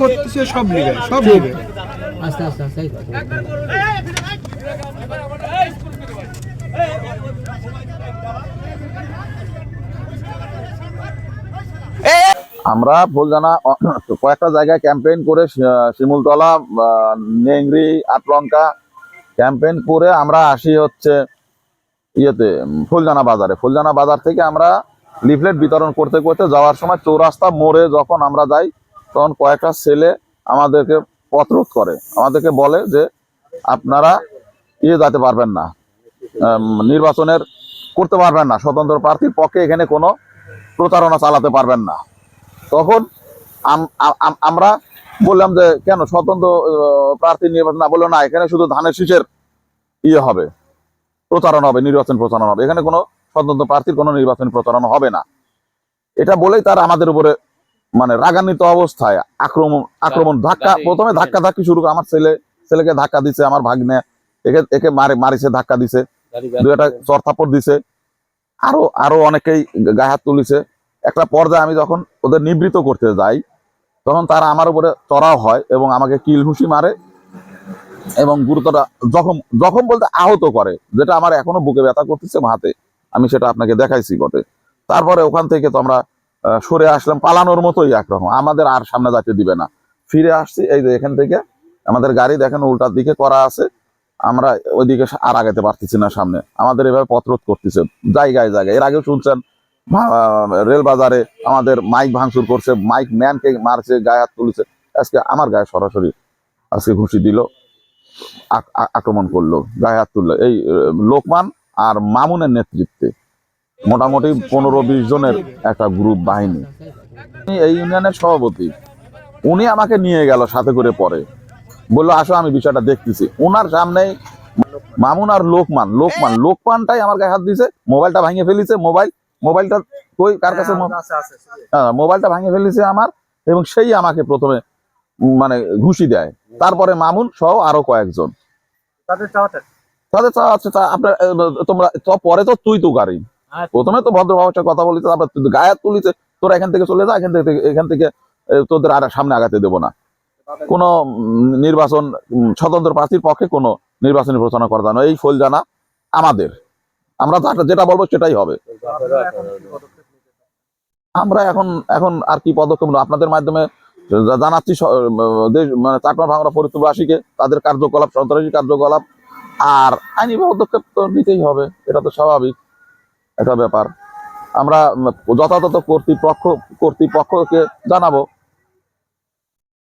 করতেছে সব লিগে সব লিগে আস্তে আস্তে আস্তে। আমরা ফুলজানা কয়েকটা জায়গায় ক্যাম্পেইন করে শিমুলতলা নেংরি আটলঙ্কা ক্যাম্পেইন করে আমরা আসি হচ্ছে ইয়েতে ফুলজানা বাজারে ফুলজানা বাজার থেকে আমরা লিফলেট বিতরণ করতে করতে যাওয়ার সময় চৌরাস্তা মোড়ে যখন আমরা যাই তখন কয়েকটা ছেলে আমাদেরকে পত্রোধ করে। আমাদেরকে বলে যে, আপনারা ইয়ে যেতে পারবেন না। নির্বাচনের করতে পারবেন না। স্বতন্ত্র প্রার্থীর পক্ষে এখানে কোনো প্রচারণা চালাতে পারবেন না। তখন আম- আম- আম- আমরা বললাম যে, কেন স্বতন্ত্র প্রার্থী নির্বাচন না? বলল, না, এখানে শুধু ধানের শীষের ইয়ে হবে। প্রচারণা হবে, নির্বাচন প্রচারণা হবে। এখানে কোনো স্বতন্ত্র প্রার্থীর কোনো নির্বাচন প্রচারণা হবে না। এটা বলেই তার আমাদের উপরে মানে রাগান্বিত অবস্থায় আক্রমণ আক্রমণ ধাক্কা প্রথমে ধাক্কা ধাক্কি শুরু করে। আমার ছেলে ছেলেকে ধাক্কা দিছে আমার ভাগ্নে একে একে মারে মারিছে ধাক্কা দিছে। দু একটা চর দিছে। আরও আরও অনেকেই গায়ে হাত তুলিছে। একটা পর্যায়ে আমি যখন ওদের নিবৃত করতে যাই তখন তারা আমার উপরে চড়াও হয় এবং আমাকে কিল ঘুষি মারে এবং গুরুতর জখম জখম বলতে আহত করে যেটা আমার এখনও বুকে ব্যথা করতেছে হাতে আমি সেটা আপনাকে দেখাইছি বটে। তারপরে ওখান থেকে তো আমরা সরে আসলাম, পালানোর মতোই একরকম। আমাদের আর সামনে যাইতে দিবে না। ফিরে আসছি, এই যে এখান থেকে। আমাদের গাড়ি দেখেন, উল্টার দিকে করা আছে। আমরা ওইদিকে আর আগাতে পারতেছি না সামনে। আমাদের এভাবে পথরোধ করতেছে, জায়গায় জায়গায়। এর আগেও শুনছেন রেল বাজারে আমাদের মাইক ভাঙচুর করছে, মাইক ম্যানকে মারছে, গায়ে হাত তুলেছে। আজকে আমার গায়ে সরাসরি আজকে ঘুষি দিল আক্রমণ করল, গায়ে হাত তুললো। এই লোকমান আর মামুনের নেতৃত্বে। মোটামুটি পনেরো বিশ জনের একটা গ্রুপ বাহিনী। এই ইউনিয়নের সভাপতি। উনি আমাকে নিয়ে গেল সাথে করে পরে। বলল আসো আমি বিষয়টা দেখতেছি। ওনার সামনেই মামুন আর লোকমান। লোকমান লোকমানটাই আমার গায়ে হাত দিছে মোবাইলটা ভাঙে ফেলিছে মোবাইল মোবাইলটা কই কার কাছে হ্যাঁ, মোবাইলটা ভাঙে ফেলেছে আমার এবং সেই আমাকে প্রথমে মানে ঘুষি দেয়। তারপরে মামুন সহ আরও কয়েকজন। তাদের চাওয়া আছে আপনার তোমরা পরে তো তুই তো গাড়ি। প্রথমে তো ভদ্র ভাষায় কথা বলিতে তারপর গায়ে তুলিছে তোরা এখান থেকে চলে যা, এখান থেকে এখান থেকে তোদের আর সামনে আগাতে দেবো না। কোনো নির্বাচন স্বতন্ত্র প্রার্থীর পক্ষে কোনো নির্বাচনী প্রচারণা করা যায় না, এই ফল জানা আমাদের। আমরা যেটা- বলব সেটাই হবে। আমরা এখন এখন আর কি পদক্ষেপ? আপনাদের মাধ্যমে জানাচ্ছি মানে চাটমা ভাঙড়া ফরিদপুরবাসীকে, তাদের কার্যকলাপ, সন্ত্রাসী কার্যকলাপ, আর আইনি পদক্ষেপ তো নিতেই হবে, এটা তো স্বাভাবিক। একটা ব্যাপার। আমরা যথাযথ কর্তৃপক্ষ কর্তৃপক্ষকে জানাব।